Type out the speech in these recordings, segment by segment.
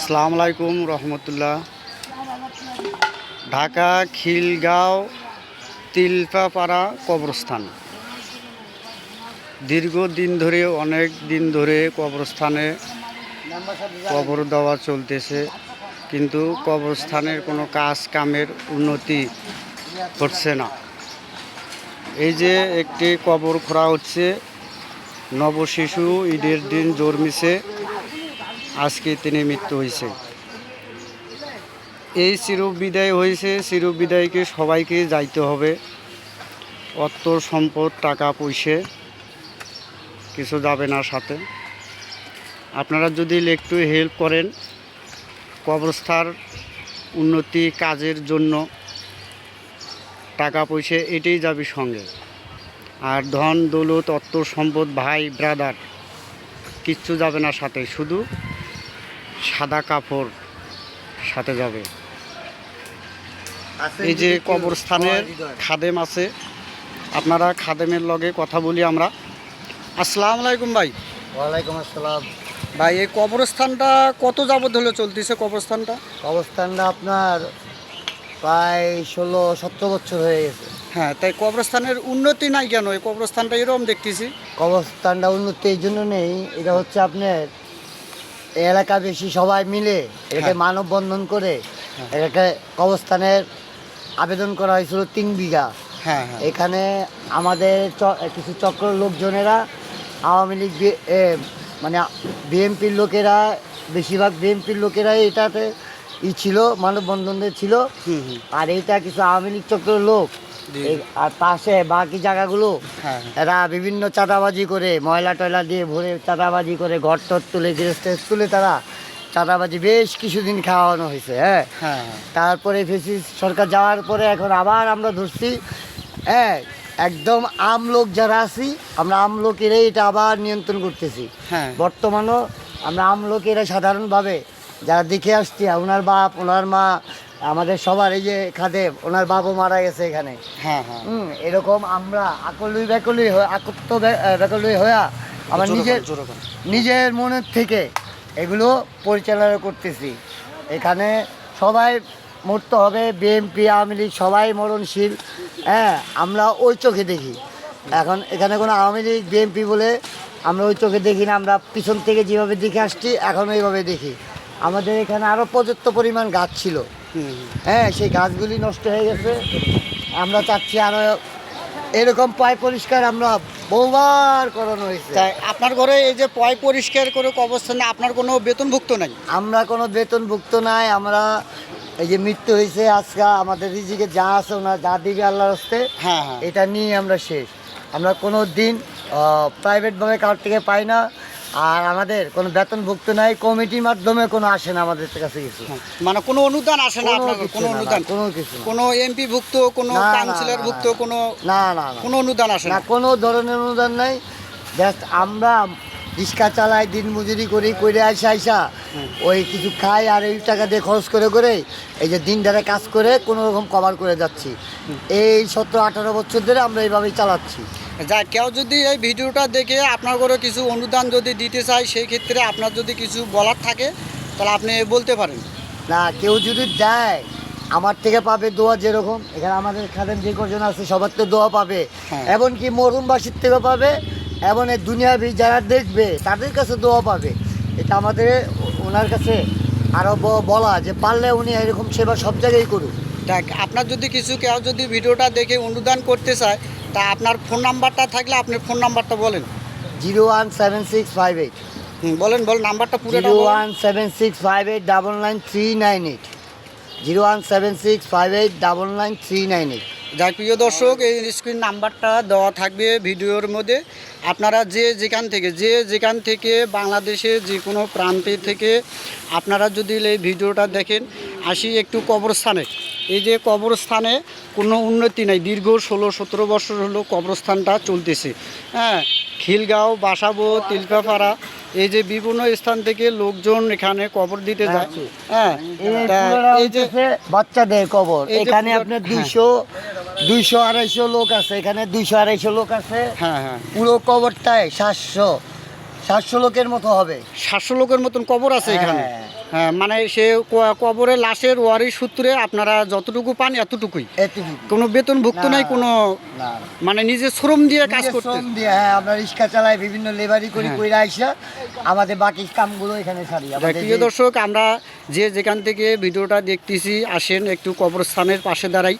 সালাম আলাইকুম রহমতুল্লাহ। ঢাকা, খিলগাঁও, তিলপাপাড়া কবরস্থান। দীর্ঘদিন ধরে, অনেক দিন ধরে কবরস্থানে কবর দেওয়া চলতেছে, কিন্তু কবরস্থানের কোনো কাজ কামের উন্নতি হচ্ছে না। এই যে একটি কবর খোঁড়া হচ্ছে, নবশিশু ঈদের দিন জন্মিছে। আজকে তিনি মৃত্যু হয়েছে। এই চিরবিদায় হয়েছে, চিরবিদায়কে সবাইকে যাইতে হবে। অর্থ সম্পদ, টাকা, পয়সা, কিছু যাবে না সাথে। আপনারা যদি একটু হেল্প করেন, কবরস্থার উন্নতি কাজের জন্য টাকা, পয়সা, এটাই যাবে সঙ্গে। আর ধন, দৌলত, অর্থ সম্পদ, ভাই ব্রাদার কিচ্ছু যাবে না সাথে। শুধু সাদা কাপড় সাথে যাবে। এই যে কবরস্থানের খাদেম আছে আপনারা খাদেমের লগে কথা বলি আমরা। আসসালাম আলাইকুম ভাই। ওয়ালাইকুম আসসালাম। ভাই এই কবরস্থানটা কত যাবত হলো চলতেছে কবরস্থানটা? কবরস্থানটা আপনার প্রায় ষোলো সতেরো বছর হয়ে গেছে। হ্যাঁ তাই কবরস্থানের উন্নতি নাই কেন? এই কবরস্থানটা এরকম দেখতেছি। কবরস্থানটা উন্নতি এই জন্য নেই এটা হচ্ছে আপনার এই এলাকা বেশি সবাই মিলে এটাকে হ্যাঁ। মানববন্ধন করে এটাকে কবস্থানের আবেদন করা হয়েছিল তিন বিঘা। হ্যাঁ হ্যাঁ। এখানে আমাদের কিছু চক্র লোকজনেরা আওয়ামী লীগ মানে বিএনপির লোকেরা বেশিরভাগ বিএনপির লোকেরা এটাতে ই ছিল মানববন্ধনে ছিল। আর এইটা কিছু আওয়ামী লীগ চক্রের লোক আর পাশে বাকি জায়গাগুলো হ্যাঁ। এরা বিভিন্ন চাঁদাবাজি করে ময়লা টয়লা দিয়ে ভরে চাঁদাবাজি করে ঘর টর তুলে ট্যাস তুলে তারা চাঁদাবাজি বেশ কিছুদিন খাওয়ানো হয়েছে হ্যাঁ। হ্যাঁ হ্যাঁ। তারপরে ফেসিস সরকার যাওয়ার পরে এখন আবার আমরা ধরছি হ্যাঁ একদম আম লোক যারা আছি আমরা আম লোকেরাই এটা আবার নিয়ন্ত্রণ করতেছি। হ্যাঁ। বর্তমানও আমরা আম লোকেরা সাধারণভাবে যারা দেখে আসছি ওনার বাপ ওনার মা আমাদের সবার এই যে খাদে ওনার বাবু মারা গেছে এখানে। হ্যাঁ হ্যাঁ। হুম এরকম আমরা আকলুই ব্যাকলুই হয়ে আকত্ত ব্যাকলুই হয়ে আমার নিজের। নিজের মনের থেকে এগুলো পরিচালনা করতেছি। এখানে সবাই মরতে হবে বিএমপি আওয়ামী লীগ সবাই মরণশীল। হ্যাঁ আমরা ওই চোখে দেখি। এখন এখানে কোনো আওয়ামী লীগ বিএমপি বলে আমরা ওই চোখে দেখি না আমরা পিছন থেকে যেভাবে দেখে আসছি এখন ওইভাবে দেখি। আমাদের এখানে আরও পর্যাপ্ত পরিমাণ গাছ ছিল। হ্যাঁ সেই গাছগুলি নষ্ট হয়ে গেছে। আমরা চাচ্ছি আরও এরকম পায় পরিষ্কার আমরা বহুবার করানো হয়েছে। তাই আপনার ঘরে এই যে পয় পরিষ্কার করে কবরস্থানে আপনার কোনো বেতনভুক্ত নাই? আমরা কোনো বেতনভুক্ত নাই আমরা এই যে মৃত্যু হয়েছে আজকে আমাদের রিজিকে যা আছে ওনার যা দিবে আল্লাহর হস্তে হ্যাঁ হ্যাঁ। এটা নিয়ে আমরা শেষ। আমরা কোনো দিন প্রাইভেটভাবে কার থেকে পাই না। আর আমাদের কোনো বেতনভুক্ত নাই কমিটির মাধ্যমে কোনো আসে না আমাদের কাছে কিছু। মানে কোনো অনুদান আসে না কোনো কোনো অনুদান? কোনো কিছু। কোনো এমপি ভুক্ত কোনো কাউন্সিলর ভুক্ত। কোনো না না কোনো অনুদান আসে না? না কোনো ধরনের অনুদান নাই। জাস্ট আমরা রিক্সা চালাই দিন মজুরি করি করে আইসা আইসা ওই কিছু খাই আর এই টাকা দিয়ে খরচ করে করে এই যে দিন ধারে কাজ করে কোনো রকম কভার করে যাচ্ছি। এই সতেরো আঠারো বছর ধরে আমরা এইভাবেই চালাচ্ছি। যা কেউ যদি এই ভিডিওটা দেখে আপনার ঘরে কিছু অনুদান যদি দিতে চায় সেই ক্ষেত্রে আপনার যদি কিছু বলার থাকে তাহলে আপনি বলতে পারেন। না কেউ যদি দেয় আমার থেকে পাবে দোয়া যেরকম। এখানে আমাদের খাদেম যে কজন আছে সবার তো দোয়া পাবে। হ্যাঁ। এমনকি মরুমবাসীর থেকে পাবে। এবং এই দুনিয়াবি যারা দেখবে তাদের কাছে দোয়া পাবে। এটা আমাদের ওনার কাছে আরও বলা যে পারলে উনি এরকম সেবা সব জায়গায় করুক। দেখ আপনার যদি কিছু কেউ যদি ভিডিওটা দেখে অনুদান করতে চায় তা আপনার ফোন নাম্বারটা থাকলে আপনি ফোন নাম্বারটা বলেন। Zero one seven six five eight. হুম, বলেন বলেন নাম্বারটা পুরোটা zero one seven six five eight double nine three nine eight. Zero one seven six five eight double nine three nine eight. যাই প্রিয় দর্শক এই স্ক্রিন নাম্বারটা দেওয়া থাকবে ভিডিওর মধ্যে। আপনারা যে যেখান থেকে যে যেখান থেকে বাংলাদেশের যে কোনো প্রান্তে থেকে আপনারা যদি এই ভিডিওটা দেখেন আসি একটু কবরস্থানে। এই যে কবরস্থানে কোনো উন্নতি নাই। দীর্ঘ ষোলো সতেরো বছর হলো কবরস্থানটা চলতেছে। হ্যাঁ খিলগাঁও বাসাবো তিলকাপাড়া এই যে বিভিন্ন স্থান থেকে লোকজন এখানে কবর দিতে যায়। হ্যাঁ এই যে বাচ্চাদের কবর। এখানে আপনার হ্যাঁ। দুইশো দুইশো আড়াইশো লোক আছে। এখানে দুইশো আড়াইশো লোক আছে। হ্যাঁ হ্যাঁ। পুরো কবরটায় সাতশো। সাতশো লোকের মতো হবে। সাতশো লোকের মতন কবর আছে এখানে। হ্যাঁ। হ্যাঁ মানে সে কবরে লাশের ওয়ারি সূত্রে আপনারা যতটুকু পান এতটুকুই। কোনো বেতনভুক্ত না। নাই কোনো মানে নিজের শ্রম দিয়ে কাজ করতে শ্রম দিয়ে হ্যাঁ আমরা রিক্সা চালাই বিভিন্ন লেবারি করি হ্যাঁ। কইরা আইসা আমাদের বাকি কামগুলো এখানে সারি। প্রিয় দর্শক আমরা যে যেখান থেকে ভিডিওটা দেখতেছি আসেন একটু কবরস্থানের পাশে দাঁড়াই।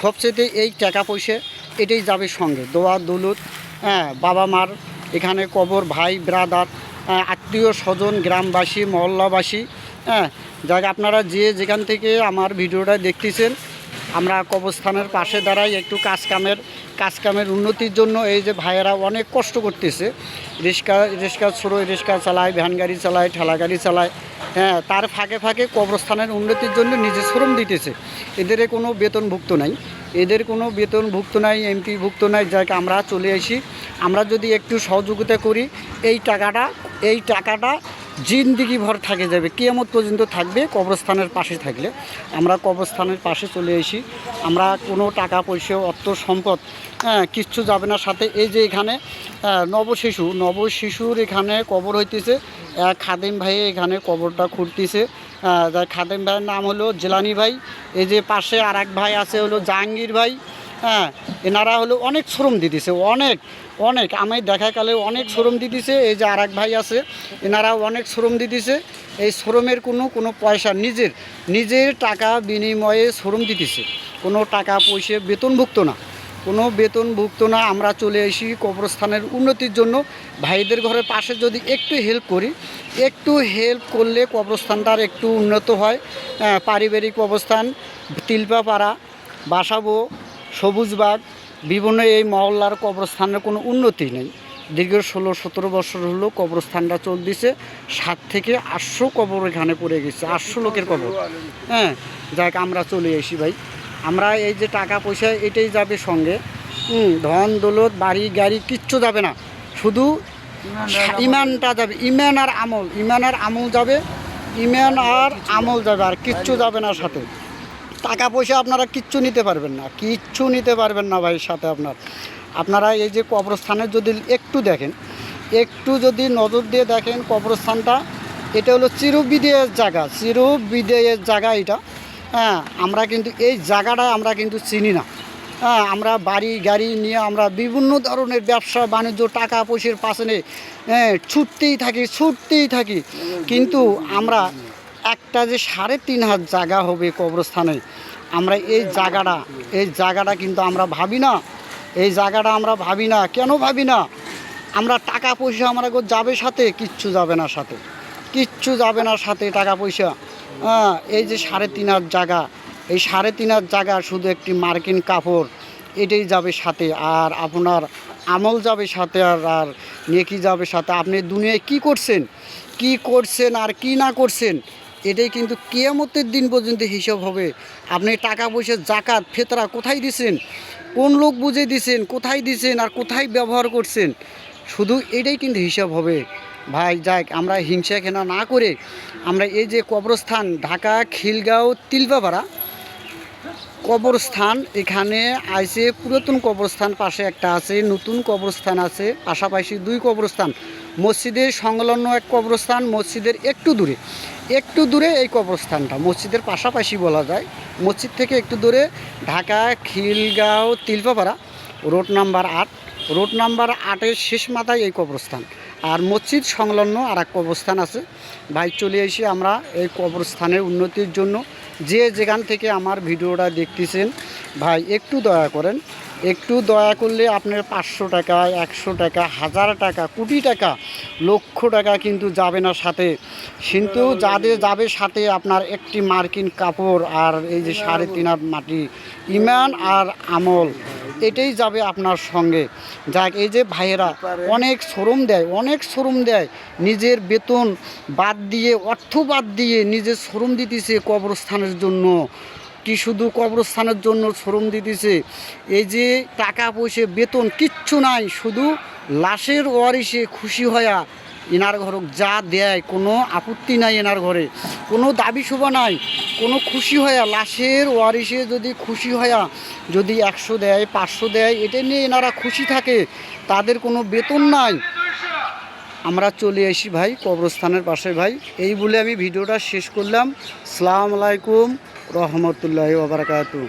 সবচেয়ে এই টাকা পয়সা এটাই যাবে সঙ্গে। দোয়া দৌলত হ্যাঁ বাবা মার এখানে কবর ভাই, ব্রাদার আত্মীয় স্বজন, গ্রামবাসী, মহল্লাবাসী হ্যাঁ যাক আপনারা যে যেখান থেকে আমার ভিডিওটা দেখতেছেন, আমরা কবরস্থানের পাশে দাঁড়াই একটু কাজ কামের কাজ কামের উন্নতির জন্য। এই যে ভাইয়েরা অনেক কষ্ট করতেছে। রিক্সা রিক্সা ছোড়ো রিক্সা চালায়, ভ্যান গাড়ি চালায়, ঠেলা গাড়ি চালায়। হ্যাঁ তার ফাঁকে ফাঁকে কবরস্থানের উন্নতির জন্য নিজে শ্রম দিতেছে। এদের কোনো বেতনভুক্ত নাই। এদের কোনো বেতনভুক্ত নাই এমপি ভুক্ত নাই যাকে আমরা চলে আসি। আমরা যদি একটু সহযোগিতা করি, এই টাকাটা এই টাকাটা জিন্দিগি ভর থাকে যাবে কিয়ামত পর্যন্ত থাকবে কবরস্থানের পাশে থাকলে। আমরা কবরস্থানের পাশে চলে আসি আমরা কোনো টাকা পয়সা অর্থ সম্পদ হ্যাঁ কিচ্ছু যাবে না। সাথে এই যে এখানে আহ, নবশিশু নবশিশুর এখানে কবর হইতেছে। খাদিম ভাই এখানে কবরটা খুঁড়তেছে। আহ, যার খাদিম ভাইয়ের নাম হলো জেলানি ভাই। এই যে পাশে আর ভাই আছে হলো জাহাঙ্গীর ভাই। হ্যাঁ এনারা হলো অনেক শ্রম দিতেছে অনেক। অনেক, আমি দেখাকালে অনেক শ্রম দিতেছে এই যে আর ভাই আছে, এনারাও অনেক শ্রম দিতেছে এই শ্রমের কোনো কোনো পয়সা, নিজের নিজের টাকা বিনিময়ে শ্রম দিতেছে কোনো টাকা পয়সা বেতনভুক্ত না। কোনো বেতনভুক্ত না, আমরা চলে আসি কবরস্থানের উন্নতির জন্য ভাইদের ঘরের পাশে যদি একটু হেল্প করি, একটু হেল্প করলে কবরস্থানটার একটু উন্নত হয়। পারিবারিক অবস্থান, তিলপাপাড়া, বাসাবো সবুজবাগ বিভিন্ন এই মহল্লার কবরস্থানের কোনো উন্নতি নেই। দীর্ঘ ষোলো, সতেরো বছর হলো কবরস্থানটা চলতেছে। সাত থেকে আটশো কবর এখানে পড়ে গেছে, আটশো লোকের কবর। হ্যাঁ যাক, আমরা চলে আসি ভাই। আমরা এই যে টাকা পয়সা, এটাই যাবে সঙ্গে। ধন, দৌলত, বাড়ি, গাড়ি, কিচ্ছু যাবে না। শুধু ইমানটা যাবে, ইমান আর আমল। ইমান আর আমল যাবে, ইমান আর আমল যাবে, আর কিচ্ছু যাবে না সাথে। টাকা পয়সা আপনারা কিচ্ছু নিতে পারবেন না। কিচ্ছু নিতে পারবেন না ভাই সাথে আপনার। আপনারা এই যে কবরস্থানের যদি একটু দেখেন, একটু যদি নজর দিয়ে দেখেন কবরস্থানটা, এটা হলো চিরবিদেয়ের জায়গা চিরবিদেয়ের জায়গা এটা। হ্যাঁ আমরা কিন্তু এই জায়গাটা আমরা কিন্তু চিনি না। হ্যাঁ আমরা বাড়ি, গাড়ি নিয়ে আমরা বিভিন্ন ধরনের ব্যবসা, বাণিজ্য টাকা পয়সার পাশে হ্যাঁ ছুটতেই থাকি ছুটতেই থাকি। কিন্তু আমরা একটা যে সাড়ে তিন হাত জায়গা হবে কবরস্থানে, আমরা এই জায়গাটা এই জায়গাটা কিন্তু আমরা ভাবি না, এই জায়গাটা আমরা ভাবি না। কেন ভাবি না? আমরা টাকা পয়সা আমরা যাবে সাথে, কিচ্ছু যাবে না সাথে, কিচ্ছু যাবে না সাথে টাকা পয়সা। হ্যাঁ এই যে সাড়ে তিন হাত জায়গা, এই সাড়ে তিন হাত জায়গা শুধু একটি মার্কিন কাপড়, এটাই যাবে সাথে, আর আপনার আমল যাবে সাথে, আর আর নেকি যাবে সাথে। আপনি দুনিয়ায় কি করছেন? কি করছেন আর কি না করছেন? এটাই কিন্তু কেয়ামতের দিন পর্যন্ত হিসাব হবে। আপনি টাকা পয়সা, জাকাত, ফেতরা কোথায় দিছেন? কোন লোক বুঝে দিছেন? কোথায় দিছেন? আর কোথায় ব্যবহার করছেন? শুধু এটাই কিন্তু হিসাব হবে। ভাই, যাক, আমরা হিংসা কেনা না করে আমরা এই যে কবরস্থান, ঢাকা, খিলগাঁও তিলপাপাড়া কবরস্থান, এখানে আছে পুরাতন কবরস্থান পাশে একটা আছে, নতুন কবরস্থান আছে, পাশাপাশি দুই কবরস্থান। মসজিদের সংলগ্ন এক কবরস্থান মসজিদের একটু দূরে। একটু দূরে এই কবরস্থানটা, মসজিদের পাশাপাশি বলা যায়। মসজিদ থেকে একটু দূরে ঢাকা, খিলগাঁও, তিলপাপাড়া, রোড নাম্বার আট। রোড নাম্বার আটের শেষ মাথায় এই কবরস্থান। আর মসজিদ সংলগ্ন আর এক কবরস্থান আছে। ভাই, চলে এসে আমরা এই কবরস্থানের উন্নতির জন্য যে যেখান থেকে আমার ভিডিওটা দেখতেছেন, ভাই, একটু দয়া করেন। একটু দয়া করলে আপনার পাঁচশো টাকা, একশো টাকা, হাজার টাকা, কোটি টাকা, লক্ষ টাকা কিন্তু যাবে না সাথে। কিন্তু যাদের যাবে সাথে আপনার একটি মার্কিন কাপড় আর এই যে সাড়ে তিন হাত মাটি, ইমান আর আমল, এটাই যাবে আপনার সঙ্গে। যাক, এই যে ভাইয়েরা, অনেক শ্রম দেয়, অনেক শ্রম দেয়। নিজের বেতন বাদ দিয়ে, অর্থ বাদ দিয়ে নিজের শ্রম দিতেছে কবরস্থানের জন্য। কি শুধু কবরস্থানের জন্য শ্রম দিতেছে? এই যে টাকা পয়সা, বেতন কিচ্ছু নাই, শুধু লাশের ওয়ারিসে খুশি হয়া এনার ঘর যা দেয়, কোনো আপত্তি নাই এনার ঘরে, কোনো দাবি শোভা নাই, কোনো খুশি হয়া লাশের ওয়ারিসে যদি খুশি হয়া যদি একশো দেয়, পাঁচশো দেয়, এটা নিয়ে এনারা খুশি থাকে, তাদের কোনো বেতন নাই। আমরা চলে আসি ভাই কবরস্থানের পাশে ভাই। এই বলে আমি ভিডিওটা শেষ করলাম। সালাম আলাইকুম। রহমতুল্লাহ ওবরাকাতু